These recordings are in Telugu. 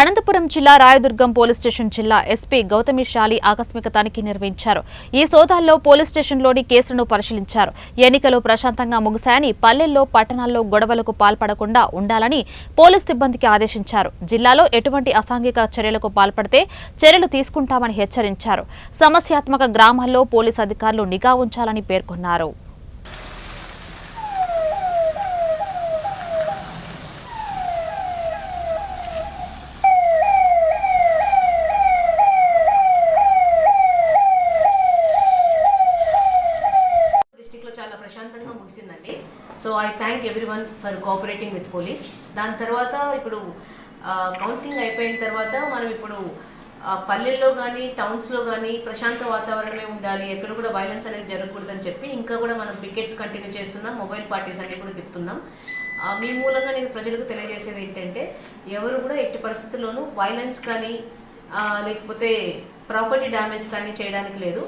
అనంతపురం జిల్లా రాయదుర్గం పోలీస్ స్టేషన్ జిల్లా ఎస్పీ గౌతమి షాలి ఆకస్మిక తనిఖీ నిర్వహించారు. ఈ సోదాల్లో పోలీస్ స్టేషన్లోని కేసులను పరిశీలించారు. ఎన్నికలు ప్రశాంతంగా ముగిశాయని పల్లెల్లో పట్టణాల్లో గొడవలకు పాల్పడకుండా ఉండాలని పోలీస్ సిబ్బందికి ఆదేశించారు. జిల్లాలో ఎటువంటి అసాంఘిక చర్యలకు పాల్పడితే చర్యలు తీసుకుంటామని హెచ్చరించారు. సమస్యాత్మక గ్రామాల్లో పోలీస్ అధికారులు నిఘా ఉంచాలని పేర్కొన్నారు. ప్రశాంతంగా ముగిసిందండి. So I thank everyone for cooperating with police దాని తర్వాత ఇప్పుడు కౌంటింగ్ అయిపోయిన తర్వాత మనం ఇప్పుడు పల్లెల్లో కానీ టౌన్స్లో కానీ ప్రశాంత వాతావరణమే ఉండాలి. ఎక్కడ కూడా వైలెన్స్ అనేది జరగకూడదని చెప్పి ఇంకా కూడా మనం పికెట్స్ కంటిన్యూ చేస్తున్నాం. మొబైల్ పార్టీస్ అన్ని కూడా తిప్పుతున్నాం. మీ మూలంగా నేను ప్రజలకు తెలియజేసేది ఏంటంటే ఎవరు కూడా ఎట్టి పరిస్థితుల్లోనూ వైలెన్స్ కానీ లేకపోతే ప్రాపర్టీ డ్యామేజ్ కానీ చేయడానికి లేదు.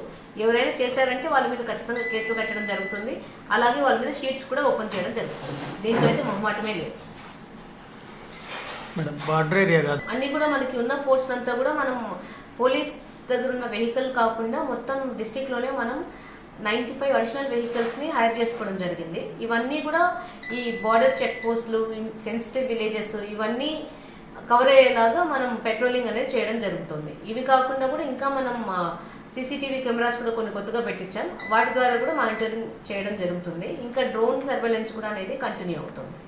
ఎవరైనా చేశారంటే వాళ్ళ మీద ఖచ్చితంగా కేసులు కట్టడం జరుగుతుంది. అలాగే వాళ్ళ మీద షీట్స్ కూడా ఓపెన్ చేయడం జరుగుతుంది. దీంట్లో అయితే మొహమాటమే లేదు. అన్నీ కూడా మనకి ఉన్న ఫోర్స్ అంతా కూడా మనం పోలీస్ దగ్గర ఉన్న వెహికల్ కాకుండా మొత్తం డిస్టిక్లోనే మనం నైంటీ ఫైవ్ అడిషనల్ వెహికల్స్ని హైర్ చేసుకోవడం జరిగింది. ఇవన్నీ కూడా ఈ బార్డర్ చెక్ పోస్టులు సెన్సిటివ్ విలేజెస్ ఇవన్నీ కవర్ అయ్యేలాగా మనం పెట్రోలింగ్ అనేది చేయడం జరుగుతుంది. ఇవి కాకుండా కూడా ఇంకా మనం సీసీటీవీ కెమెరాస్ కూడా కొన్ని కొత్తగా పెట్టించాం. వాటి ద్వారా కూడా మానిటరింగ్ చేయడం జరుగుతుంది. ఇంకా డ్రోన్ సర్వేలెన్స్ కూడా అనేది కంటిన్యూ అవుతుంది.